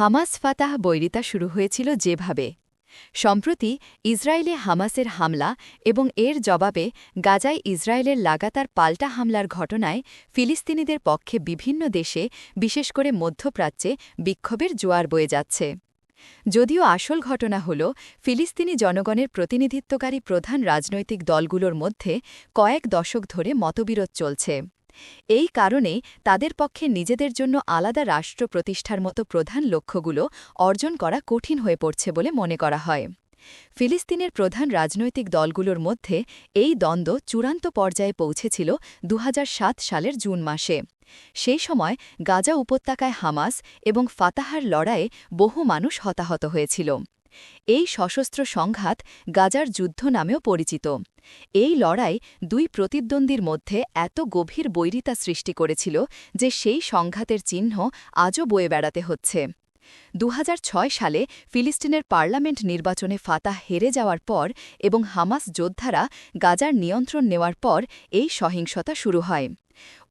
Hamas Fattah বৈরিতা শুরু হয়েছিল যেভাবে। সম্প্রতি ইসরায়েলে হামাসের হামলা এবং এর জবাবে গাজায় ইসরায়েলের লাগাতার পাল্টা হামলার ঘটনায় ফিলিস্তিনিদের পক্ষে বিভিন্ন দেশে, বিশেষ করে মধ্যপ্রাচ্যে, বিক্ষোভের জোয়ার বয়ে যাচ্ছে। যদিও আসল ঘটনা হল, ফিলিস্তিনি জনগণের প্রতিনিধিত্বকারী প্রধান রাজনৈতিক দলগুলোর মধ্যে কয়েক দশক ধরে মতবিরোধ চলছে। এই কারণেই তাদের পক্ষে নিজেদের জন্য আলাদা রাষ্ট্র প্রতিষ্ঠার মতো প্রধান লক্ষ্যগুলো অর্জন করা কঠিন হয়ে পড়ছে বলে মনে করা হয়। ফিলিস্তিনের প্রধান রাজনৈতিক দলগুলোর মধ্যে এই দ্বন্দ্ব চূড়ান্ত পর্যায়ে পৌঁছেছিল দুহাজার সাত সালের জুন মাসে। সেই সময় গাজা উপত্যকায় হামাস এবং ফাতাহার লড়াইয়ে বহু মানুষ হতাহত হয়েছিল। এই সশস্ত্র সংঘাত গাজার যুদ্ধ নামেও পরিচিত। এই লড়াই দুই প্রতিদ্বন্দ্বীর মধ্যে এত গভীর বৈরিতা সৃষ্টি করেছিল যে সেই সংঘাতের চিহ্ন আজও বয়ে বেড়াতে হচ্ছে। দু হাজার ছয় সালে ফিলিস্তিনের পার্লামেন্ট নির্বাচনে ফাতাহ হেরে যাওয়ার পর এবং হামাস যোদ্ধারা গাজার নিয়ন্ত্রণ নেওয়ার পর এই সহিংসতা শুরু হয়।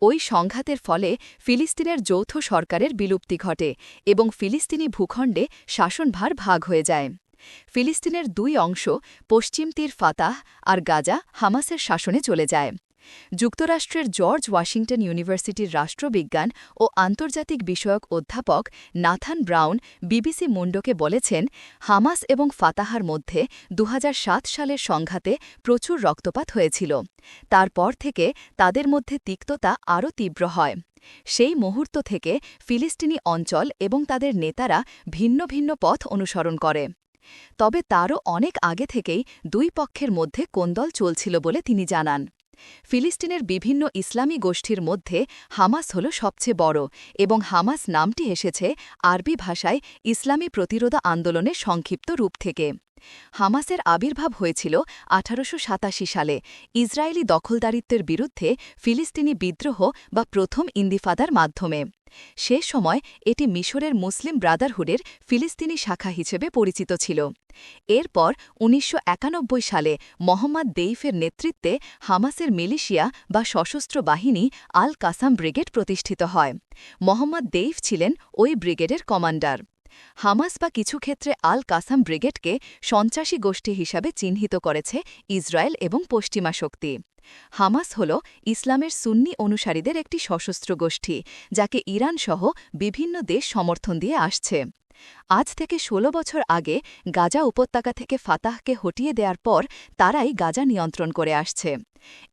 ওই সংঘাতের ফলে ফিলিস্তিনের যৌথ সরকারের বিলুপ্তি ঘটে এবং ফিলিস্তিনি ভূখণ্ডে শাসনভার ভাগ হয়ে যায়। ফিলিস্তিনের দুই অংশ পশ্চিম তীর ফাতাহ আর গাজা হামাসের শাসনে চলে যায়। যুক্তরাষ্ট্রের জর্জ ওয়াশিংটন ইউনিভার্সিটির রাষ্ট্রবিজ্ঞান ও আন্তর্জাতিক বিষয়ক অধ্যাপক নাথান ব্রাউন বিবিসি মুন্ডোকে বলেছেন, হামাস এবং ফাতাহার মধ্যে দু হাজার সাত সালের সংঘাতে প্রচুর রক্তপাত হয়েছিল। তারপর থেকে তাদের মধ্যে তিক্ততা আরও তীব্র হয়। সেই মুহূর্ত থেকে ফিলিস্তিনি অঞ্চল এবং তাদের নেতারা ভিন্ন ভিন্ন পথ অনুসরণ করে। তবে তারও অনেক আগে থেকেই দুই পক্ষের মধ্যে কোন্দল চলছিল বলে তিনি জানান। ফিলিস্তিনের বিভিন্ন ইসলামী গোষ্ঠীর মধ্যে হামাস হল সবচেয়ে বড় এবং হামাস নামটি এসেছে আরবি ভাষায় ইসলামী প্রতিরোধ আন্দোলনের সংক্ষিপ্ত রূপ থেকে। হামাসের আবির্ভাব হয়েছিল আঠারোশো সাতাশি সালে। ইসরায়েলি দখলদারিত্বের বিরুদ্ধে ফিলিস্তিনি বিদ্রোহ বা প্রথম ইন্দিফাদার মাধ্যমে। সে সময় এটি মিশরের মুসলিম ব্রাদারহুডের ফিলিস্তিনি শাখা হিসেবে পরিচিত ছিল। এরপর উনিশশো একানব্বই সালে মোহাম্মদ দেইফের নেতৃত্বে হামাসের মিলিশিয়া বা সশস্ত্র বাহিনী আল কাসাম ব্রিগেড প্রতিষ্ঠিত হয়। মোহাম্মদ দেইফ ছিলেন ওই ব্রিগেডের কমান্ডার। হামাস বা কিছু ক্ষেত্রে আল কাসাম ব্রিগেডকে সন্ত্রাসী গোষ্ঠী হিসাবে চিহ্নিত করেছে ইসরায়েল এবং পশ্চিমা শক্তি। হামাস হল ইসলামের সুন্নি অনুসারীদের একটি সশস্ত্র গোষ্ঠী, যাকে ইরান সহ বিভিন্ন দেশ সমর্থন দিয়ে আসছে। আজ থেকে ১৬ বছর আগে গাজা উপত্যকা থেকে ফাতাহকে হটিয়ে দেওয়ার পর তারাই গাজা নিয়ন্ত্রণ করে আসছে।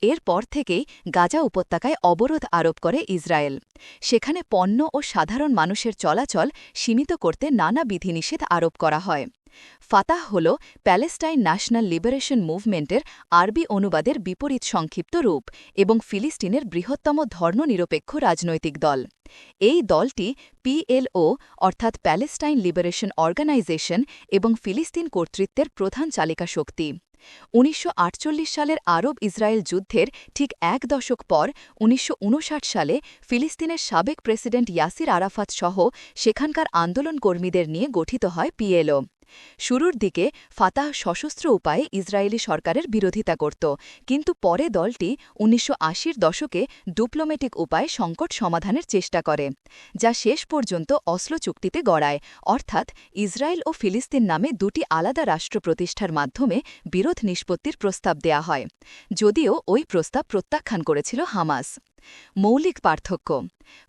এরপর থেকেই গাজা উপত্যকায় অবরোধ আরোপ করে ইসরায়েল। সেখানে পণ্য ও সাধারণ মানুষের চলাচল সীমিত করতে নানা বিধিনিষেধ আরোপ করা হয়। ফাতাহ হল প্যালেস্টাইন ন্যাশনাল লিবারেশন মুভমেন্টের আরবি অনুবাদের বিপরীত সংক্ষিপ্ত রূপ এবং ফিলিস্তিনের বৃহত্তম ধর্মনিরপেক্ষ রাজনৈতিক দল। এই দলটি পিএলও অর্থাৎ প্যালেস্টাইন লিবারেশন অর্গানাইজেশন এবং ফিলিস্তিন কর্তৃত্বের প্রধান চালিকা শক্তি। উনিশশো আটচল্লিশ সালের আরব ইসরায়েল যুদ্ধের ঠিক এক দশক পর উনিশশো উনষাট সালে ফিলিস্তিনের সাবেক প্রেসিডেন্ট ইয়াসির আরাফাত সহ সেখানকার আন্দোলন কর্মীদের নিয়ে গঠিত হয় পিএলও শুরুর দিকে ফাতাহ সশস্ত্র উপায়ে ইসরায়েলি সরকারের বিরোধিতা করত, কিন্তু পরে দলটি উনিশশো দশকে ডিপ্লোম্যাটিক উপায়ে সংকট সমাধানের চেষ্টা করে, যা শেষ পর্যন্ত অসলো চুক্তিতে গড়ায়, অর্থাৎ ইসরায়েল ও ফিলিস্তিন নামে দুটি আলাদা রাষ্ট্র প্রতিষ্ঠার মাধ্যমে বিরোধ নিষ্পত্তির প্রস্তাব দেয়া হয়, যদিও ওই প্রস্তাব প্রত্যাখ্যান করেছিল হামাস। মৌলিক পার্থক্য।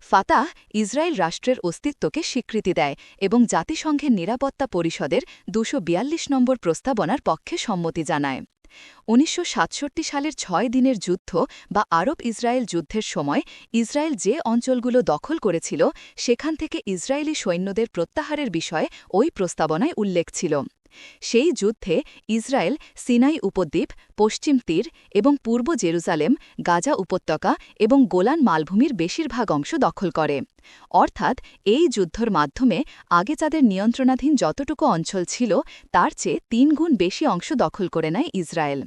ফাতাহ ইসরায়েল রাষ্ট্রের অস্তিত্বকে স্বীকৃতি দেয় এবং জাতিসংঘের নিরাপত্তা পরিষদের দুশো নম্বর প্রস্তাবনার পক্ষে সম্মতি জানায়। উনিশশো সাতষট্টি সালের ছয় দিনের যুদ্ধ বা আরব ইসরায়েল যুদ্ধের সময় ইসরায়েল যে অঞ্চলগুলো দখল করেছিল, সেখান থেকে ইসরায়েলি সৈন্যদের প্রত্যাহারের বিষয়ে ওই প্রস্তাবনায় উল্লেখ ছিল। সেই যুদ্ধে ইসরায়েল সিনাই উপদ্বীপ, পশ্চিম তীর এবং পূর্ব জেরুজালেম গাজা উপত্যকা এবং গোলান মালভূমির বেশিরভাগ অংশ দখল করে। অর্থাৎ এই যুদ্ধর মাধ্যমে আগে যাদের নিয়ন্ত্রণাধীন যতটুকু অঞ্চল ছিল, তার চেয়ে তিন গুণ বেশি অংশ দখল করে নেয় ইসরায়েল।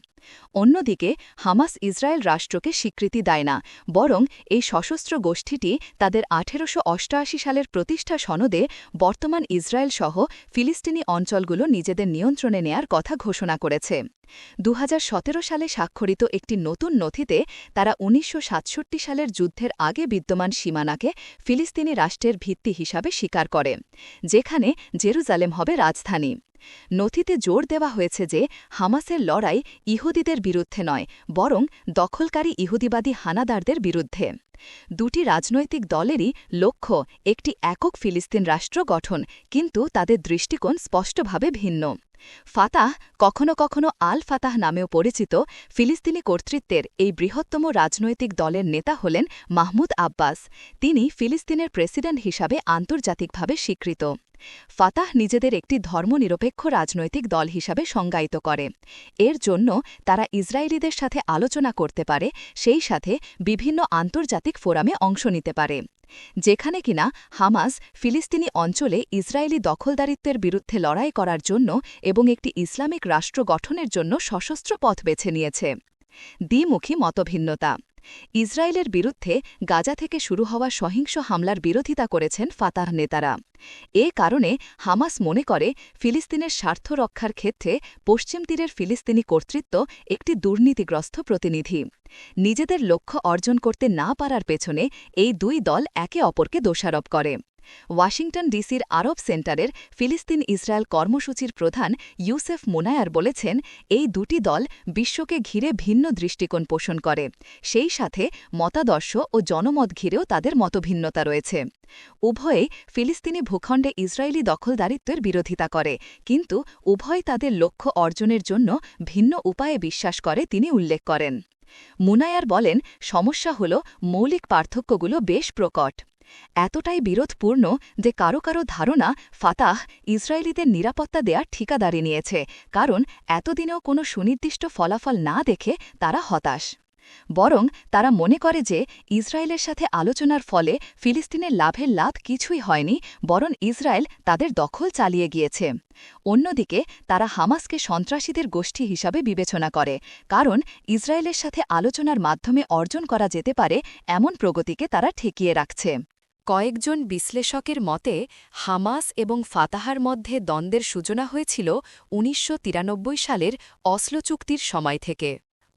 অন্যদিকে, হামাস ইসরায়েল রাষ্ট্রকে স্বীকৃতি দেয় না, বরং এই সশস্ত্র গোষ্ঠীটি তাদের আঠেরোশো সালের প্রতিষ্ঠা সনদে বর্তমান ইসরায়েল সহ ফিলিস্তিনি অঞ্চলগুলো নিজেদের নিয়ন্ত্রণে নেয়ার কথা ঘোষণা করেছে। দু হাজার সতেরো সালে স্বাক্ষরিত একটি নতুন নথিতে তারা উনিশশো সাতষট্টি সালের যুদ্ধের আগে বিদ্যমান সীমানাকে ফিলিস্তিনি রাষ্ট্রের ভিত্তি হিসাবে স্বীকার করে, যেখানে জেরুজালেম হবে রাজধানী। নথিতে জোর দেওয়া হয়েছে যে হামাসের লড়াই ইহুদিদের বিরুদ্ধে নয়, বরং দখলকারী ইহুদিবাদী হানাদারদের বিরুদ্ধে। দুটি রাজনৈতিক দলেরই লক্ষ্য একটি একক ফিলিস্তিন রাষ্ট্র গঠন, কিন্তু তাদের দৃষ্টিকোণ স্পষ্টভাবে ভিন্ন। ফাতাহ, কখনো কখনো আল ফাতাহ নামেও পরিচিত, ফিলিস্তিনি কর্তৃত্বের এই বৃহত্তম রাজনৈতিক দলের নেতা হলেন মাহমুদ আব্বাস। তিনি ফিলিস্তিনের প্রেসিডেন্ট হিসাবে আন্তর্জাতিকভাবে স্বীকৃত। ফাতাহ নিজেদের একটি ধর্মনিরপেক্ষ রাজনৈতিক দল হিসাবে সংজ্ঞায়িত করে। এর জন্য তারা ইসরায়েলিদের সাথে আলোচনা করতে পারে, সেই সাথে বিভিন্ন আন্তর্জাতিক ফোরামে অংশ নিতে পারে। যেখানে কিনা হামাস ফিলিস্তিনি অঞ্চলে ইসরায়েলি দখলদারিত্বের বিরুদ্ধে লড়াই করার জন্য এবং একটি ইসলামিক রাষ্ট্র গঠনের জন্য সশস্ত্র পথ বেছে নিয়েছে। দ্বিমুখী মতভিন্নতা ইসরায়েলের বিরুদ্ধে গাজা থেকে শুরু হওয়া সহিংস হামলার বিরোধিতা করেছেন ফাতাহ নেতারা। এ কারণে হামাস মনে করে ফিলিস্তিনের স্বার্থ রক্ষার ক্ষেত্রে পশ্চিম তীরের ফিলিস্তিনি কর্তৃত্ব একটি দুর্নীতিগ্রস্ত প্রতিনিধি। নিজেদের লক্ষ্য অর্জন করতে না পারার পেছনে এই দুই দল একে অপরকে দোষারোপ করে। ওয়াশিংটন ডিসির আরব সেন্টারের ফিলিস্তিন ইসরায়েল কর্মসূচির প্রধান ইউসেফ মুনায়ার বলেছেন, এই দুটি দল বিশ্বকে ঘিরে ভিন্ন দৃষ্টিকোণ পোষণ করে। সেই সাথে মতাদর্শ ও জনমত ঘিরেও তাদের মতভিন্নতা রয়েছে। উভয়ে ফিলিস্তিনি ভূখণ্ডে ইসরায়েলি দখলদারিত্বের বিরোধিতা করে, কিন্তু উভয় তাদের লক্ষ্য অর্জনের জন্য ভিন্ন উপায়ে বিশ্বাস করে তিনি উল্লেখ করেন। মুনায়ার বলেন, সমস্যা হল মৌলিক পার্থক্যগুলো বেশ প্রকট। এতটাই বিরোধপূর্ণ যে কারও কারও ধারণা ফাতাহ ইসরায়েলিদের নিরাপত্তা দেয়ার ঠিকাদারি নিয়েছে, কারণ এতদিনেও কোনো সুনির্দিষ্ট ফলাফল না দেখে তারা হতাশ। বরং তারা মনে করে যে ইসরায়েলের সাথে আলোচনার ফলে ফিলিস্তিনের লাভের লাভ কিছুই হয়নি, বরং ইসরায়েল তাদের দখল চালিয়ে গিয়েছে। অন্যদিকে, তারা হামাসকে সন্ত্রাসীদের গোষ্ঠী হিসাবে বিবেচনা করে, কারণ ইসরায়েলের সাথে আলোচনার মাধ্যমে অর্জন করা যেতে পারে এমন প্রগতিকে তারা ঠেকিয়ে রাখছে। কয়েকজন বিশ্লেষকের মতে, হামাস এবং ফাতাহার মধ্যে দ্বন্দ্বের সূচনা হয়েছিল উনিশশো তিরানব্বই সালের অসলো চুক্তির সময় থেকে।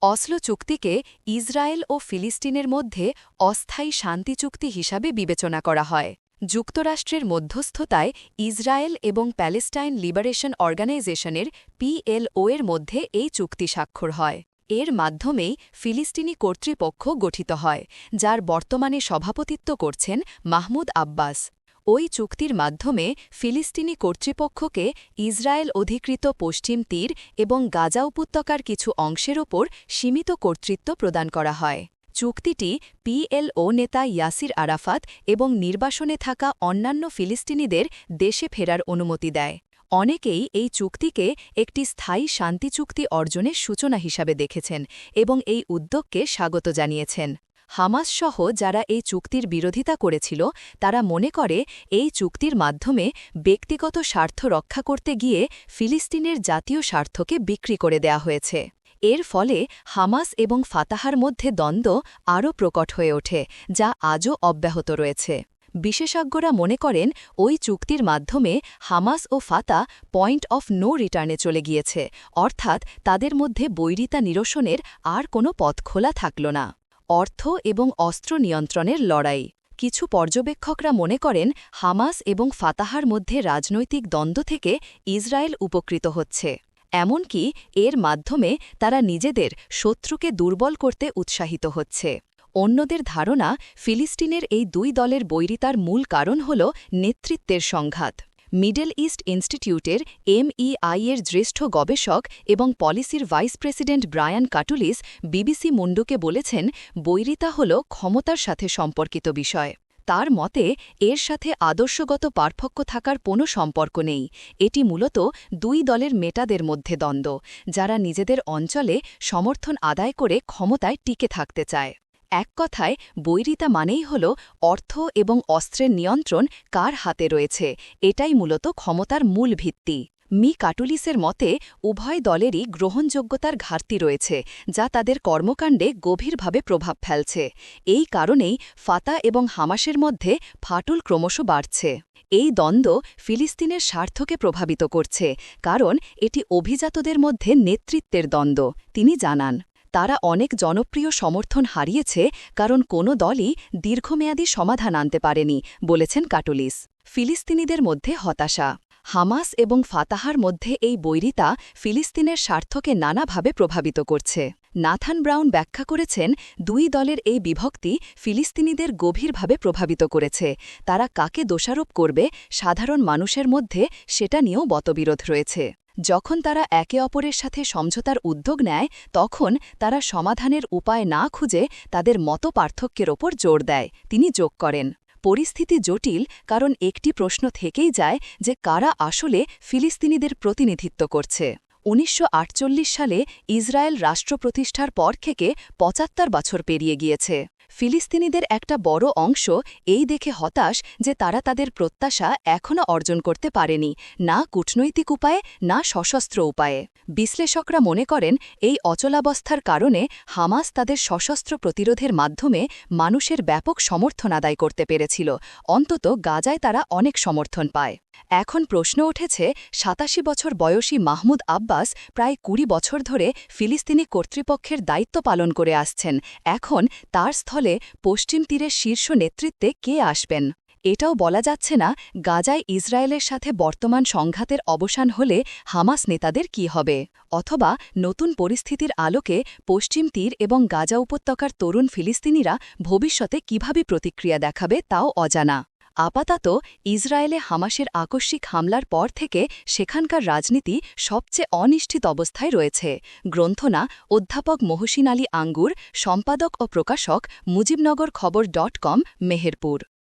অসলো চুক্তিকে ইসরায়েল ও ফিলিস্তিনের মধ্যে অস্থায়ী শান্তি চুক্তি হিসাবে বিবেচনা করা হয়। যুক্তরাষ্ট্রের মধ্যস্থতায় ইসরায়েল এবং প্যালেস্টাইন লিবারেশন অর্গানাইজেশনের পিএলও এর মধ্যে এই চুক্তি স্বাক্ষর হয়। এর মাধ্যমেই ফিলিস্তিনি কর্তৃপক্ষ গঠিত হয়, যার বর্তমানে সভাপতিত্ব করছেন মাহমুদ আব্বাস। ওই চুক্তির মাধ্যমে ফিলিস্তিনি কর্তৃপক্ষকে ইসরায়েল অধিকৃত পশ্চিম তীর এবং গাজা উপত্যকার কিছু অংশের ওপর সীমিত কর্তৃত্ব প্রদান করা হয়। চুক্তিটি পিএলও নেতা ইয়াসির আরাফাত এবং নির্বাসনে থাকা অন্যান্য ফিলিস্তিনিদের দেশে ফেরার অনুমতি দেয়। অনেকেই এই চুক্তিকে একটি স্থায়ী শান্তি চুক্তি অর্জনের সূচনা হিসাবে দেখেছেন এবং এই উদ্যোগকে স্বাগত জানিয়েছেন। হামাস সহ যারা এই চুক্তির বিরোধিতা করেছিল, তারা মনে করে এই চুক্তির মাধ্যমে ব্যক্তিগত স্বার্থ রক্ষা করতে গিয়ে ফিলিস্তিনের জাতীয় স্বার্থকে বিক্রি করে দেয়া হয়েছে। এর ফলে হামাস এবং ফাতাহার মধ্যে দ্বন্দ্ব আরও প্রকট হয়ে ওঠে, যা আজও অব্যাহত রয়েছে। বিশেষজ্ঞরা মনে করেন ওই চুক্তির মাধ্যমে হামাস ও ফাতা পয়েন্ট অফ নো রিটার্নে চলে গিয়েছে, অর্থাৎ তাদের মধ্যে বৈরিতা নিরসনের আর কোনো পথ খোলা থাকল না। অর্থ এবং অস্ত্র নিয়ন্ত্রণের লড়াই। কিছু পর্যবেক্ষকরা মনে করেন হামাস এবং ফাতাহার মধ্যে রাজনৈতিক দ্বন্দ্ব থেকে ইসরায়েল উপকৃত হচ্ছে। এমনকি এর মাধ্যমে তারা নিজেদের শত্রুকে দুর্বল করতে উৎসাহিত হচ্ছে। অন্যদের ধারণা, ফিলিস্তিনের এই দুই দলের বৈরিতার মূল কারণ হল নেতৃত্বের সংঘাত। মিডল ইস্ট ইনস্টিটিউটের এমইআই এর জ্যেষ্ঠ গবেষক এবং পলিসির vice president Brian Katulis BBC মুন্ডুকে বলেছেন, বৈরিতা হল ক্ষমতার সাথে সম্পর্কিত বিষয়। তার মতে, এর সাথে আদর্শগত পার্থক্য থাকার কোনো সম্পর্ক নেই। এটি মূলত দুই দলের মেটাদের মধ্যে দ্বন্দ্ব, যারা নিজেদের অঞ্চলে সমর্থন আদায় করে ক্ষমতায় টিকে থাকতে চায়। এক কথায়, বৈরিতা মানেই হল অর্থ এবং অস্ত্রের নিয়ন্ত্রণ কার হাতে রয়েছে। এটাই মূলত ক্ষমতার মূল ভিত্তি। মি কাটুলিসের মতে, উভয় দলেরই গ্রহণযোগ্যতার ঘাটতি রয়েছে, যা তাদের কর্মকাণ্ডে গভীরভাবে প্রভাব ফেলছে। এই কারণেই ফাতা এবং হামাসের মধ্যে ফাটল ক্রমশ বাড়ছে। এই দ্বন্দ্ব ফিলিস্তিনের স্বার্থকে প্রভাবিত করছে, কারণ এটি অভিজাতদের মধ্যে নেতৃত্বের দ্বন্দ্ব, তিনি জানান। তারা অনেক জনপ্রিয় সমর্থন হারিয়েছে, কারণ কোনো দলই দীর্ঘমেয়াদী সমাধান আনতে পারেনি, বলেছেন কাটুলিস। ফিলিস্তিনিদের মধ্যে হতাশা। হামাস এবং ফাতাহার মধ্যে এই বৈরিতা ফিলিস্তিনের স্বার্থকে নানাভাবে প্রভাবিত করছে। নাথান ব্রাউন ব্যাখ্যা করেছেন, দুই দলের এই বিভক্তি ফিলিস্তিনিদের গভীরভাবে প্রভাবিত করেছে। তারা কাকে দোষারোপ করবে, সাধারণ মানুষের মধ্যে সেটা নিয়েও বতবিরোধ রয়েছে। যখন তারা একে অপরের সাথে সমঝোতার উদ্যোগ নেয়, তখন তারা সমাধানের উপায় না খুঁজে তাদের মত পার্থক্যের ওপর জোর দেয়। তিনি যোগ করেন। পরিস্থিতি জটিল, কারণ একটি প্রশ্ন থেকেই যায় যে কারা আসলে ফিলিস্তিনিদের প্রতিনিধিত্ব করছে। উনিশশো আটচল্লিশ সালে ইসরায়েল রাষ্ট্র প্রতিষ্ঠার পর থেকে পঁচাত্তর বছর পেরিয়ে গিয়েছে। ফিলিস্তিনিদের একটা বড় অংশ এই দেখে হতাশ যে তারা তাদের প্রত্যাশা এখনও অর্জন করতে পারেনি, না কূটনৈতিক উপায়ে, না সশস্ত্র উপায়ে। বিশ্লেষকরা মনে করেন, এই অচলাবস্থার কারণে হামাস তাদের সশস্ত্র প্রতিরোধের মাধ্যমে মানুষের ব্যাপক সমর্থন আদায় করতে পেরেছিল। অন্তত গাজায় তারা অনেক সমর্থন পায়। এখন প্রশ্ন উঠেছে, সাতাশি বছর বয়সী মাহমুদ আব্বাস প্রায় কুড়ি বছর ধরে ফিলিস্তিনি কর্তৃপক্ষের দায়িত্ব পালন করে আসছেন। এখন তার স্থলে পশ্চিম তীরের শীর্ষ নেতৃত্বে কে আসবেন? এটাও বলা যাচ্ছে না, গাজায় ইসরায়েলের সাথে বর্তমান সংঘাতের অবসান হলে হামাস নেতাদের কি হবে? অথবা নতুন পরিস্থিতির আলোকে পশ্চিম তীর এবং গাজা উপত্যকার তরুণ ফিলিস্তিনিরা ভবিষ্যতে কীভাবে প্রতিক্রিয়া দেখাবে তাও অজানা। আপাতত ইসরায়েলে হামাসের আকস্মিক হামলার পর থেকে সেখানকার রাজনীতি সবচেয়ে অনিশ্চিত অবস্থায় রয়েছে। গ্রন্থনা, অধ্যাপক মহসিন আলী আঙ্গুর, সম্পাদক ও প্রকাশক মুজিবনগর খবর ডট কম, মেহেরপুর।